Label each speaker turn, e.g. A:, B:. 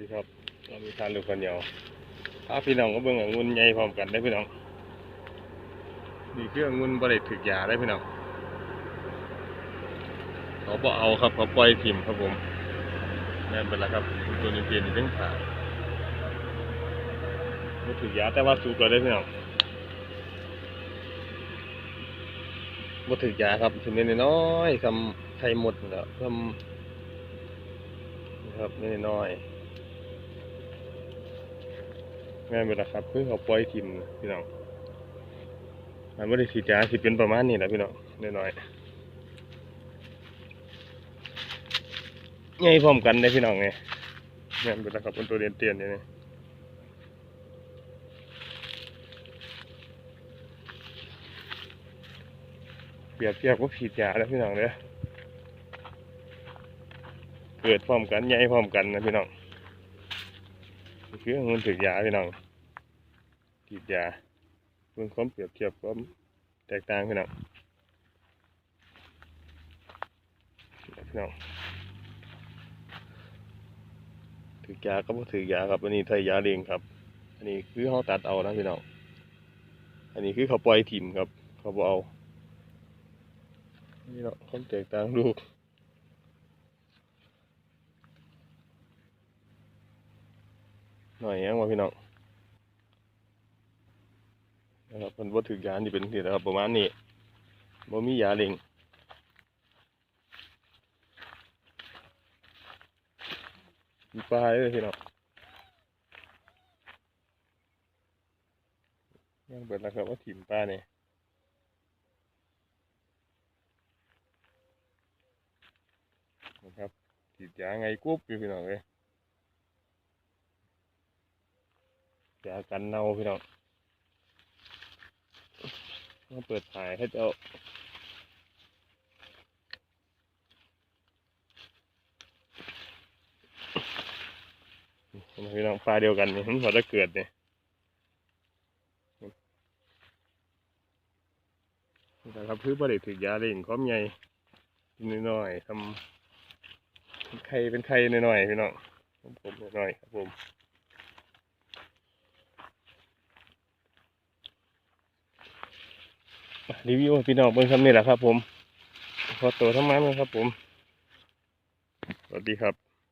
A: ดีครับเรามีทานลูกคนเดียวถ้าพี่น้องก็เบิ่งองุ่นใหญ่พร้อมกันได้พี่น้องนี่คือองุ่นบริถึกยาได้พี่น้องเขาบ่เอาครับเขาปล่อยทิมครับผมแม่นเป็นแล้วครับตัวนี้เปลี่ยนเรื่องขาบ่ถึกยาแต่ว่าสูบเราได้พี่น้องบ่ถึกยาครับชิ้นนี้น้อยทำไข่หมดแหล้วทำนะครับนี่น้อย ๆแม่นเวลาครับคือเขาปล่อยทิมพี่น้องมันไม่ได้สีดยาสิเป็นประมาณนี้แหละพี่น้องน้อยๆใหญ่พร้อมกันได้พี่น้องไงแม่นเวลาครับเป็นตัวเรียนเตียนนี่นี่เปรียบเทียบกับฉีดยาแล้วพี่น้องเด้อเกิดพร้อมกันใหญ่พร้อมกันนะพี่น้อง นี่คือมันถือยาพี่น้องฉีดยาเพื่อความเปรียบเทียบความแตกต่างพี่น้องพี่น้องถือยาก็บ่ถือยาครับอันนี้ไทยยาเองครับ อันนี้คือเขาตัดเอานะพี่น้องอันนี้คือเขาปล่อยถิ่มครับ เขาเอานี่เนาะความแตกต่างลูก หน่อยยังวะพี่น้องนะครับมันบ่ถึกยานี่เป็นที่นะครับ ประมาณนี้บ่มียาเล็งมีปลาเลยพี่น้องยังเปิดแล้วครับว่าถิ่มปลาเนี่ยนะครับถีดยาไงกุ๊บอยู่พี่น้องเลย ยากันเน่าพี่น้องมาเปิดถ่ายให้เจ้าพี่น้องปลาเดียวกันนี่มันพอจะเกิดเนี่ยนะครับพื้นบริถือยาเล่งความใหญ่น้อยๆทำไข่เป็นไข่น้อยๆพี่น้องผมๆน้อยๆครับผม รีวิวพี่น้องเบิ่งคำนี้แหละครับ ผมขอตัวทั้งานครับผม สวัสดีครับ